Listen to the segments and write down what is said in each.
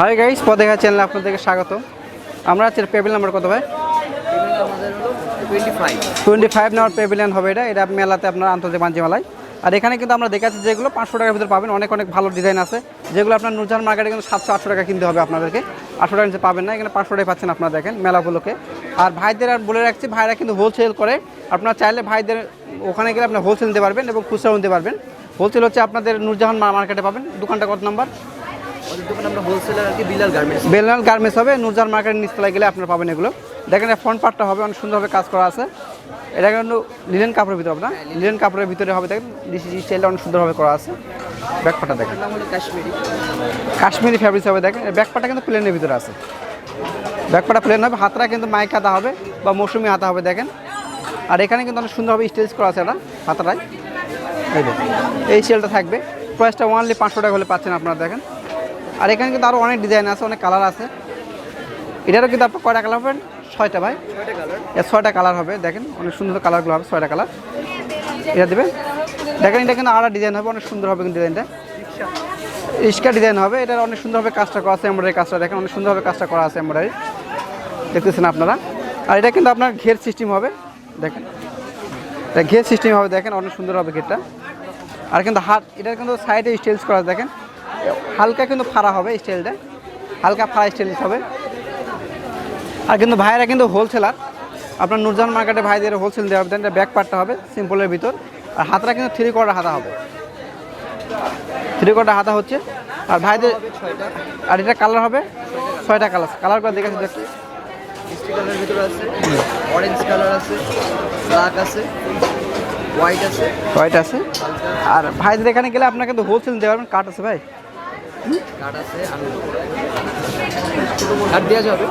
Hi guys পদেখা চ্যানেলে আপনাদেরকে স্বাগত আমরা আছি পেবিল নাম্বার কত ভাই? টোয়েন্টি ফাইভ নাম্বার পেভিলিয়ন হবে এটা। এটা মেলাতে আপনার আন্তর্জাতিক বাণিজ্য মেলায় আর এখানে কিন্তু আমরা দেখাচ্ছি যেগুলো পাঁচশো টাকার ভিতরে পাবেন। অনেক অনেক ভালো ডিজাইন আছে। যেগুলো আপনার নুরজাহান মার্কেটে কিন্তু সাতশো, আটশো টাকা কিনতে হবে আপনাদেরকে। আটশো টাকা নিচে পাবেন না। এখানে পাঁচশো টাকা পাচ্ছেন আপনারা দেখেন মেলাগুলোকে আর ভাইদের আর বলে রাখছি, ভাইরা কিন্তু হোলসেল করে। আপনারা চাইলে ভাইদের ওখানে গেলে আপনি হোলসেল নিতে পারবেন এবং খুচরাও নিতে পারবেন। হোলসেল হচ্ছে আপনাদের নুরজাহান মার্কেটে পাবেন। দোকানটা কত নাম্বার বিলাল গার্মেন্টস বেলনাল গার্মেন্টস হবে। নুরজাহান মার্কেটের নিচতলায় গেলে আপনারা পাবেন এগুলো। দেখেন ফ্রন্ট পার্টটা হবে অনেক সুন্দরভাবে কাজ করা আছে। এটা কিন্তু লিলেন কাপড়ের ভিতরে হবে না? লিলেন কাপড়ের ভিতরে হবে দেখেন স্টাইলটা অনেক সুন্দরভাবে করা আছে। ব্যাকপাটা দেখেন। কাশ্মীরি। ফ্যাব্রিক্স হবে দেখেন। ব্যাকপাটা কিন্তু প্লেনের ভিতরে আছে। ব্যাকপাটা প্লেন হবে হাতটা কিন্তু মাইক হাতা হবে বা মৌসুমি হাতা হবে দেখেন। আর এখানে কিন্তু অনেক সুন্দরভাবে স্টেজ করা আছে এটা হাতাটায়। এই দেখুন। এই সেলটা থাকবে। প্রাইসটা ওয়ানলি পাঁচশো টাকা হলে পাচ্ছেন আপনারা দেখেন। আর এখানে কিন্তু আরও অনেক ডিজাইন আছে অনেক কালার আছে। এটারও কিন্তু আপনার কয়টা কালার পাবেন ছয়টা ভাই। ছয়টা কালারের ছয়টা কালার হবে দেখেন অনেক সুন্দর কালারগুলো হবে ছয়টা কালার এটা দেবেন? দেখেন এটা কিন্তু আলাদা ডিজাইন হবে অনেক সুন্দর হবে কিন্তু ডিজাইনটা রিস্কা ডিজাইন হবে এটা অনেক সুন্দরভাবে কাজটা করা আছে এমব্রয়ডারি কাজটা দেখেন অনেক সুন্দরভাবে কাজটা করা আছে এমব্রয়ডারি দেখতেছেন আপনারা? আর এটা কিন্তু আপনার ঘের সিস্টেম হবে দেখেন। এটা ঘের সিস্টেম হবে দেখেন অনেক সুন্দর হবে ঘেরটা। আর কিন্তু হাত এটা কিন্তু সাইডে স্টাইলস করা দেখেন। হালকা কিন্তু ফাড়া হবে স্টাইলটা। হালকা ফাড়া স্টাইল হবে। আর কিন্তু ভাইয়েরা কিন্তু হোলসেলার আপনার নুরজান মার্কেটে ভাইদের হোলসেল দেওয়া হবে এটা ব্যাক পার্টটা হবে সিম্পলের ভিতর। আর হাতটা কিন্তু থ্রি কোয়ার্টার হাতা হবে। থ্রি কোয়ার্টার হাতা হচ্ছে। আর ভাইদের আর এটা কালার হবে ছয়টা কালার কালারগুলো দেখেছি দেখি। মিষ্টি কালারের ভিতরে আছে অরেঞ্জ কালার আছে ব্ল্যাক আছে হোয়াইট আছে। হোয়াইট আছে। আর ভাইদের এখানে গেলে আপনার কিন্তু হোলসেল দেওয়া পারবেন কাট আছে ভাই। আছে দেওয়া যাবে।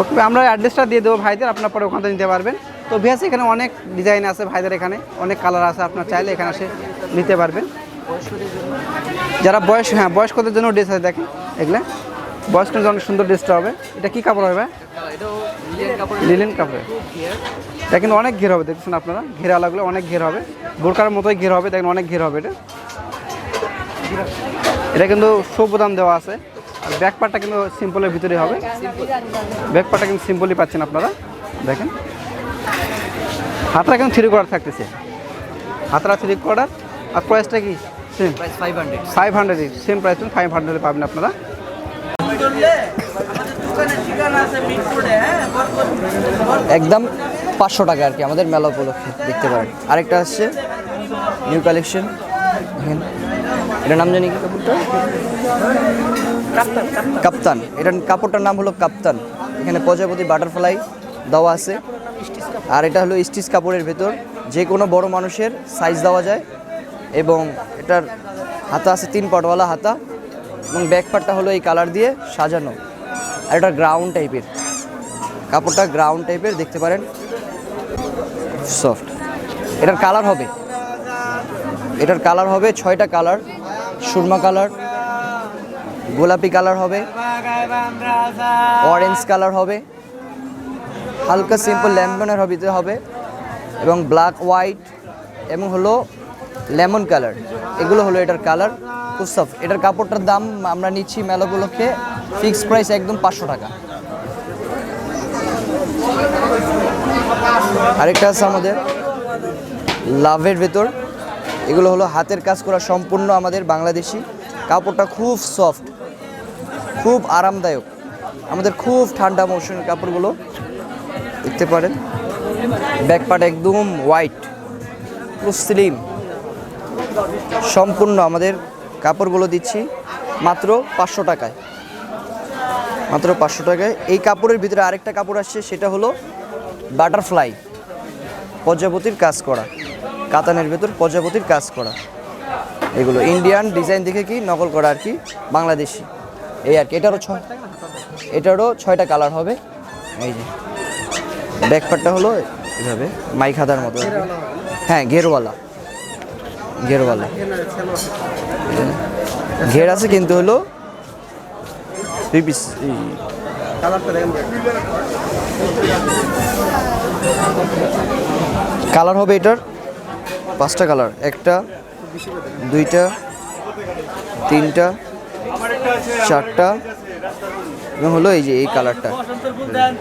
ওকে আমরা অ্যাড্রেসটা দিয়ে দেবো ভাইদের আপনার পরে ওখান থেকে নিতে পারবেন। তো ভিয়াস এখানে অনেক ডিজাইন আছে ভাইদের এখানে অনেক কালার আছে আপনার চাইলে এখানে এসে নিতে পারবেন। যারা বয়স হ্যাঁ বয়স্কদের জন্য ড্রেস আছে দেখেন এগুলো। বয়স্কদের জন্য অনেক সুন্দর ড্রেসটা হবে। এটা কি কাপড় হবে লিলেন কাপড়ে কিন্তু অনেক ঘের হবে দেখছেন আপনারা? ঘেরা লাগলে অনেক ঘের হবে। বোরকার মতোই ঘের হবে দেখেন অনেক ঘের হবে এটা। এটা কিন্তু সবুদাম দেওয়া আছে। আর ব্যাক পার্টটা কিন্তু সিম্পলের ভিতরে হবে। ব্যাক পার্টটা কিন্তু সিম্পলই পাচ্ছেন আপনারা। দেখেন। হাতটা কিন্তু থ্রি কোয়ার্টার থাকতেছে। হাতটা থ্রি কোয়ার্টার আর প্রাইসটা কি? Same five hundred five hundred same price five হান্ড্রেডে পাবেন আপনারা। একদম পাঁচশো টাকা আর কি আমাদের মেলা উপলক্ষে দেখতে পারেন। আরেকটা আসছে নিউ কালেকশন দেখেন। এটার নাম জানি কি কাপড়টা কাপ্তান এটার কাপড়টার নাম হলো কাপ্তান। এখানে প্রজাপতি বাটারফ্লাই দেওয়া আছে। আর এটা হলো স্টিচ কাপড়ের ভেতর। যে কোনো বড় মানুষের সাইজ দেওয়া যায়। এবং এটার হাতা আছে তিন পাটওয়ালা হাতা। এবং ব্যাক পার্টটা হলো এই কালার দিয়ে সাজানো। আর এটা গ্রাউন্ড টাইপের কাপড়টা গ্রাউন্ড টাইপের দেখতে পারেন। সফট এটার কালার হবে। এটার কালার হবে ছয়টা কালার সুরমা কালার, গোলাপি কালার হবে অরেঞ্জ কালার হবে, হালকা সিম্পল ল্যাম্পনের হবিতে হবে, এবং ব্ল্যাক হোয়াইট এবং হলো লেমন কালার। এগুলো হলো এটার কালার সফট এটার কাপড়টার দাম আমরা নিচ্ছি মেলাগুলোকে ফিক্সড প্রাইস একদম পাঁচশো টাকা। আরেকটা আছে আমাদের লাভের ভেতর। এগুলো হলো হাতের কাজ করা সম্পূর্ণ আমাদের বাংলাদেশি। কাপড়টা খুব সফট খুব আরামদায়ক। আমাদের খুব ঠান্ডা মৌসুমের কাপড়গুলো, দেখতে পারেন। ব্যাকপার্ট একদম হোয়াইট পুরো স্লিম সম্পূর্ণ আমাদের কাপড়গুলো দিচ্ছি মাত্র পাঁচশো টাকায়। মাত্র পাঁচশো টাকায়। এই কাপড়ের ভিতরে আরেকটা কাপড় আসছে, সেটা হলো বাটারফ্লাই প্রজাপতির কাজ করা। কাতানের ভেতর প্রজাপতির কাজ করা। এগুলো ইন্ডিয়ান ডিজাইন দেখে কি নকল করা আর কি? বাংলাদেশি। এই আর কি, এটারও ছয় এটারও ছয়টা কালার হবে। এই যে ব্যাকপারটা হলো এভাবে মাইক হাতার মতো হ্যাঁ ঘেরওয়ালা। ঘেরওয়ালা। ঘের আছে কিন্তু হলো কালার হবে এটার। পাঁচটা কালার, একটা, দুইটা, তিনটা, চারটা, এবং হলো এই যে এই কালারটা,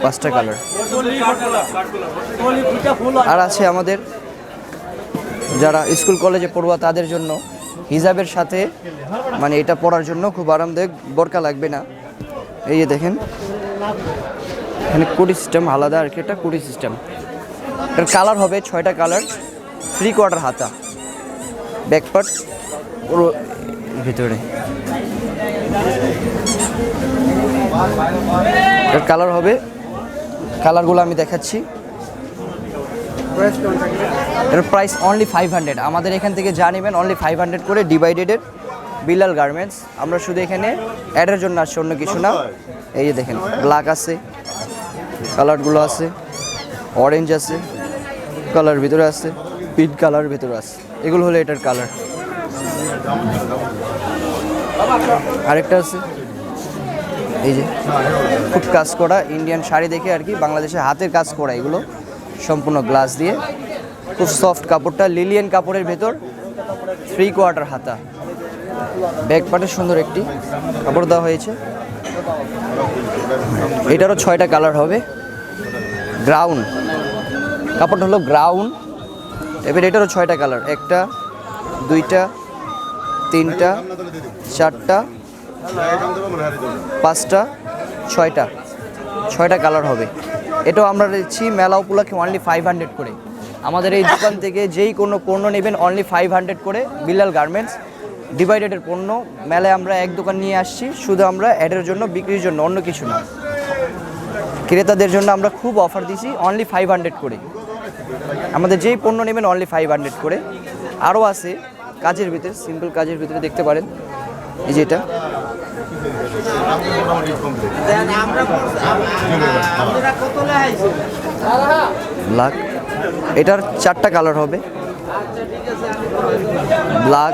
পাঁচটা কালার। আর আছে আমাদের যারা স্কুল কলেজে পড়ুয়া তাদের জন্য হিজাবের সাথে মানে এটা পড়ার জন্য খুব আরামদায়ক, বরকা লাগবে না। এই যে দেখেন, এখানে কুটি সিস্টেম আলাদা আর কি এটা কুটি সিস্টেম কালার হবে ছয়টা কালার থ্রি কোয়ার্টার হাতা। ব্যাকপার্ট পুরো ভিতরে। কালার হবে কালারগুলো আমি দেখাচ্ছি। এর প্রাইস অনলি ফাইভ হান্ড্রেড আমাদের এখান থেকে যা নেবেন অনলি ফাইভ হান্ড্রেড করে ডিভাইডেডের বিলাল গার্মেন্টস আমরা শুধু এখানে অ্যাডের জন্য আসছি, অন্য কিছু না। এই যে দেখেন ব্ল্যাক আছে কালারগুলো আছে অরেঞ্জ আছে কালার ভিতরে আছে। পিট কালার ভিতরে আছে। এগুলো হলো এটার কালার। আরেকটা আছে। এই যে, খুব কাজ করা, ইন্ডিয়ান শাড়ি দেখে আর কি বাংলাদেশে হাতের কাজ করা এগুলো, সম্পূর্ণ গ্লাস দিয়ে। খুব সফট কাপড়টা, লিলিয়ান কাপড়ের ভেতর থ্রি কোয়ার্টার হাতা। ব্যাক পার্টে সুন্দর একটি কাপড় দেওয়া হয়েছে। এটারও ছয়টা কালার হবে। গ্রাউন্ড কাপড়টা হলো গ্রাউন্ড এবার এটারও ছয়টা কালার। একটা, দুইটা, তিনটা, চারটা, পাঁচটা, ছয়টা। ছয়টা কালার হবে। এটাও আমরা দিচ্ছি মেলা উপলক্ষে অনলি ফাইভ হান্ড্রেড করে। আমাদের এই দোকান থেকে যেই কোনো পণ্য নেবেন অনলি ফাইভ হান্ড্রেড করে বিলাল গার্মেন্টস ডিভাইডেডের পণ্য। মেলায় আমরা এক দোকান নিয়ে আসছি। শুধু আমরা অ্যাডের জন্য, বিক্রির জন্য, অন্য কিছু না। ক্রেতাদের জন্য আমরা খুব অফার দিছি অনলি ফাইভ হান্ড্রেড করে। আমাদের যেই পণ্য নেবেন অনলি ফাইভ হান্ড্রেড করে। আরও আছে কাজের ভিতরে সিম্পল কাজের ভিতরে দেখতে পারেন। এই যে এটা। ব্ল্যাক এটার চারটা কালার হবে। ব্ল্যাক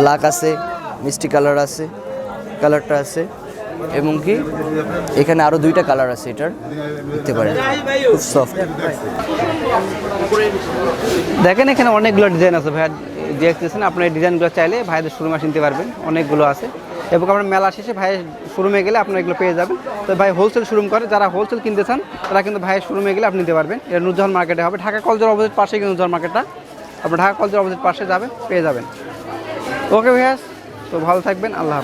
ব্ল্যাক আছে, মিষ্টি কালার আছে কালারটা আছে। এবং কি, এখানে আরও দুইটা কালার আছে এটার, দেখতে পারেন, খুব সফট দেখেন এখানে অনেকগুলো ডিজাইন আছে ভাইয়া, দেখতেছেন আপনার এই ডিজাইনগুলো চাইলে ভাইদের শোরুমে কিনতে পারবেন, অনেকগুলো আছে। এবং আমরা মেলা শেষে ভাইয়ের শোরুমে গেলে আপনারা এগুলো পেয়ে যাবেন। তো ভাই হোলসেল শোরুম করে, যারা হোলসেল কিনতে চান, তারা কিন্তু ভাইয়ের শোরুমে গেলে আপনি নিতে পারবেন। এটা নুরজাহান মার্কেটে হবে, ঢাকা কলেজের অপোজিট পাশে কিন্তু নুরজাহান মার্কেটটা আপনার ঢাকা কলেজের অপোজিট পাশে যাবেন, পেয়ে যাবেন। ওকে ভাইয়া, তো ভালো থাকবেন, আল্লাহ।